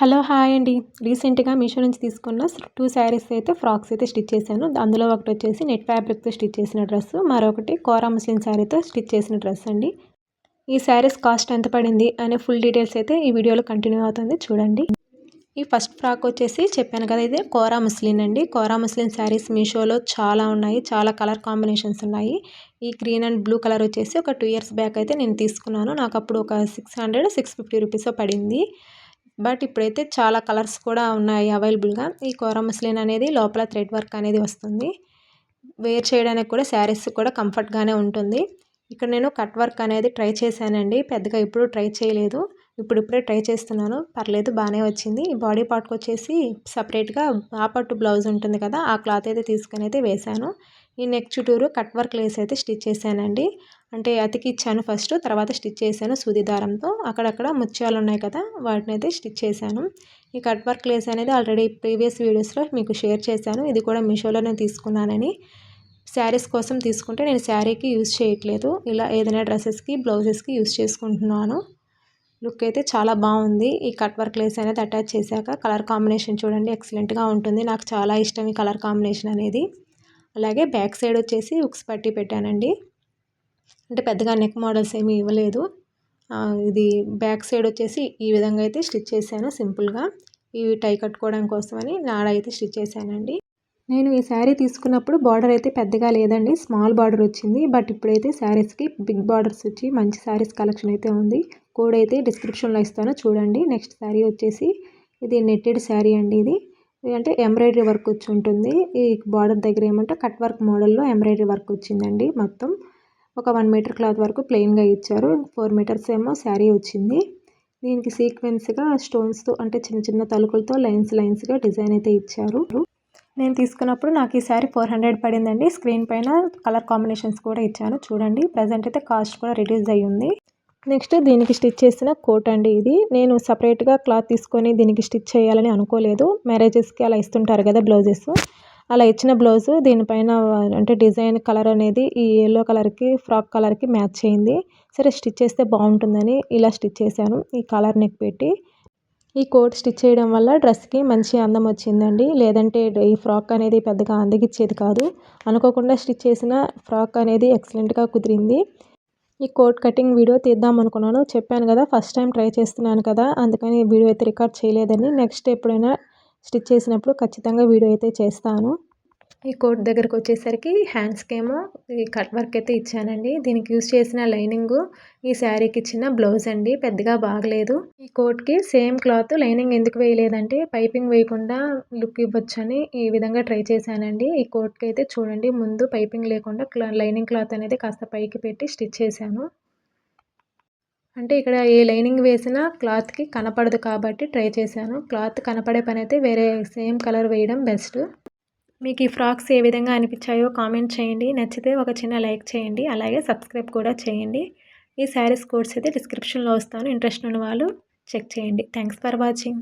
Hello hi అండి. రీసెంట్గా మీషో నుంచి తీసుకున్న టూ శారీస్ అయితే ఫ్రాక్స్ అయితే స్టిచ్ చేశాను. అందులో ఒకటి వచ్చేసి నెట్ ఫ్యాబ్రిక్తో స్టిచ్ చేసిన డ్రెస్ మరొకటి కోరా ముస్లిం శారీతో స్టిచ్ చేసిన డ్రెస్ అండి. ఈ శారీస్ కాస్ట్ ఎంత పడింది అనే ఫుల్ డీటెయిల్స్ అయితే ఈ వీడియోలో కంటిన్యూ అవుతుంది. చూడండి. ఈ ఫస్ట్ ఫ్రాక్ వచ్చేసి చెప్పాను కదా ఇది కోరా ముస్లిన్ అండి. కోరా ముస్లిన్ శారీస్ మీషోలో చాలా ఉన్నాయి. చాలా కలర్ కాంబినేషన్స్ ఉన్నాయి. ఈ గ్రీన్ అండ్ బ్లూ కలర్ వచ్చేసి ఒక టూ ఇయర్స్ బ్యాక్ అయితే నేను తీసుకున్నాను. నాకు అప్పుడు ఒక six hundred six fifty rupees పడింది. బట్ ఇప్పుడైతే చాలా కలర్స్ కూడా ఉన్నాయి అవైలబుల్గా. ఈ కోరా ముస్లిన్ అనేది లోపల థ్రెడ్ వర్క్ అనేది వస్తుంది. వేర్ చేయడానికి కూడా శారీస్ కూడా కంఫర్ట్గానే ఉంటుంది. ఇక్కడ నేను కట్ వర్క్ అనేది ట్రై చేశానండి. పెద్దగా ఇప్పుడు ట్రై చేయలేదు. ఇప్పుడు ఇప్పుడే ట్రై చేస్తున్నాను. పర్లేదు బాగానే వచ్చింది. బాడీ పార్ట్కి వచ్చేసి సపరేట్గా ఆ పట్టు బ్లౌజ్ ఉంటుంది కదా ఆ క్లాత్ అయితే తీసుకొని అయితే వేశాను. ఈ నెక్ చుట్టూరు కట్ వర్క్ లేస్ అయితే స్టిచ్ చేశానండి. అంటే అతికి ఇచ్చాను ఫస్ట్ తర్వాత స్టిచ్ చేశాను సూది దారంతో అక్కడక్కడ ముత్యాలు ఉన్నాయి కదా వాటిని అయితే స్టిచ్ చేశాను. ఈ కట్ వర్క్ లేస్ అనేది ఆల్రెడీ ప్రీవియస్ వీడియోస్లో మీకు షేర్ చేశాను. ఇది కూడా మీషోలోనే తీసుకున్నానని. శారీస్ కోసం తీసుకుంటే నేను శారీకి యూజ్ చేయట్లేదు. ఇలా ఏదైనా డ్రెస్సెస్కి బ్లౌజెస్కి యూజ్ చేసుకుంటున్నాను. లుక్ అయితే చాలా బాగుంది. ఈ కట్ వర్క్ లేస్ అనేది అటాచ్ చేశాక కలర్ కాంబినేషన్ చూడండి ఎక్సలెంట్గా ఉంటుంది. నాకు చాలా ఇష్టం ఈ కలర్ కాంబినేషన్ అనేది. అలాగే బ్యాక్ సైడ్ వచ్చేసి ఉక్స్ పట్టి పెట్టానండి. అంటే పెద్దగా నెక్ మోడల్స్ ఏమీ ఇవ్వలేదు. ఇది బ్యాక్ సైడ్ వచ్చేసి ఈ విధంగా అయితే స్టిచ్ చేశాను సింపుల్గా. ఇవి టై కట్టుకోవడం కోసమని నాడ అయితే స్టిచ్ చేశానండి. నేను ఈ శారీ తీసుకున్నప్పుడు బార్డర్ అయితే పెద్దగా లేదండి స్మాల్ బార్డర్ వచ్చింది. బట్ ఇప్పుడైతే శారీస్కి బిగ్ బార్డర్స్ వచ్చి మంచి శారీస్ కలెక్షన్ అయితే ఉంది. కోడ్ అయితే డిస్క్రిప్షన్లో ఇస్తాను చూడండి. నెక్స్ట్ శారీ వచ్చేసి ఇది నెట్టెడ్ శారీ అండి ఇది. అంటే ఎంబ్రాయిడరీ వర్క్ వచ్చి ఉంటుంది. ఈ బార్డర్ దగ్గర ఏమంటే కట్ వర్క్ మోడల్లో ఎంబ్రాయిడరీ వర్క్ వచ్చిందండి మొత్తం. ఒక వన్ మీటర్ క్లాత్ వరకు ప్లెయిన్గా ఇచ్చారు. ఫోర్ మీటర్స్ ఏమో శారీ వచ్చింది. దీనికి సీక్వెన్స్గా స్టోన్స్తో అంటే చిన్న చిన్న తలుకులతో లైన్స్ లైన్స్గా డిజైన్ అయితే ఇచ్చారు. నేను తీసుకున్నప్పుడు నాకు ఈ శారీ ఫోర్ హండ్రెడ్ పడిందండి. స్క్రీన్ పైన కలర్ కాంబినేషన్స్ కూడా ఇచ్చాను. చూడండి ప్రజెంట్ అయితే కాస్ట్ కూడా రిడ్యూస్ అయ్యింది నెక్స్ట్ దీనికి స్టిచ్ చేసిన కోట్ అండి ఇది. నేను సపరేట్గా క్లాత్ తీసుకొని దీనికి స్టిచ్ చేయాలని అనుకోలేదు. మ్యారేజెస్కి అలా ఇస్తుంటారు కదా బ్లౌజెస్ అలా ఇచ్చిన బ్లౌజు దీనిపైన అంటే డిజైన్ కలర్ అనేది ఈ ఎల్లో కలర్కి ఫ్రాక్ కలర్కి మ్యాచ్ అయింది. సరే స్టిచ్ చేస్తే బాగుంటుందని ఇలా స్టిచ్ చేశాను. ఈ కలర్ నెక్ పెట్టి. ఈ కోట్ స్టిచ్ చేయడం వల్ల డ్రెస్కి మంచి అందం వచ్చిందండి. లేదంటే ఈ ఫ్రాక్ అనేది పెద్దగా అందగిచ్చేది కాదు. అనుకోకుండా స్టిచ్ చేసిన ఫ్రాక్ అనేది ఎక్సలెంట్గా కుదిరింది. ఈ కోట్ కటింగ్ వీడియో తీద్దాం అనుకున్నాను. చెప్పాను కదా ఫస్ట్ టైం ట్రై చేస్తున్నాను కదా అందుకని వీడియో అయితే రికార్డ్ చేయలేదని. నెక్స్ట్ ఎప్పుడైనా స్టిచ్ చేసినప్పుడు ఖచ్చితంగా వీడియో అయితే చేస్తాను. ఈ కోట్ దగ్గరకు వచ్చేసరికి హ్యాండ్స్కి ఏమో ఈ కట్ వర్క్ అయితే ఇచ్చానండి. దీనికి యూజ్ చేసిన లైనింగ్ ఈ శారీకి ఇచ్చిన బ్లౌజ్ అండి. పెద్దగా బాగలేదు. ఈ కోట్కి సేమ్ క్లాత్ లైనింగ్ ఎందుకు వేయలేదంటే పైపింగ్ వేయకుండా లుక్ ఇవ్వచ్చని ఈ విధంగా ట్రై చేశానండి. ఈ కోట్కి అయితే చూడండి ముందు పైపింగ్ లేకుండా లైనింగ్ క్లాత్ అనేది కాస్త పైకి పెట్టి స్టిచ్ చేశాను. అంటే ఇక్కడ ఏ లైనింగ్ వేసినా క్లాత్కి కనపడదు కాబట్టి ట్రై చేశాను. క్లాత్ కనపడే పని అయితే వేరే సేమ్ కలర్ వేయడం బెస్ట్. మీకు ఈ ఫ్రాక్స్ ఏ విధంగా అనిపించాయో కామెంట్ చేయండి. నచ్చితే ఒక చిన్న లైక్ చేయండి. అలాగే సబ్స్క్రైబ్ కూడా చేయండి. ఈ శారీస్ కోడ్స్ అయితే డిస్క్రిప్షన్లో వస్తాను. ఇంట్రెస్ట్ ఉన్న వాళ్ళు చెక్ చేయండి. Thanks for watching.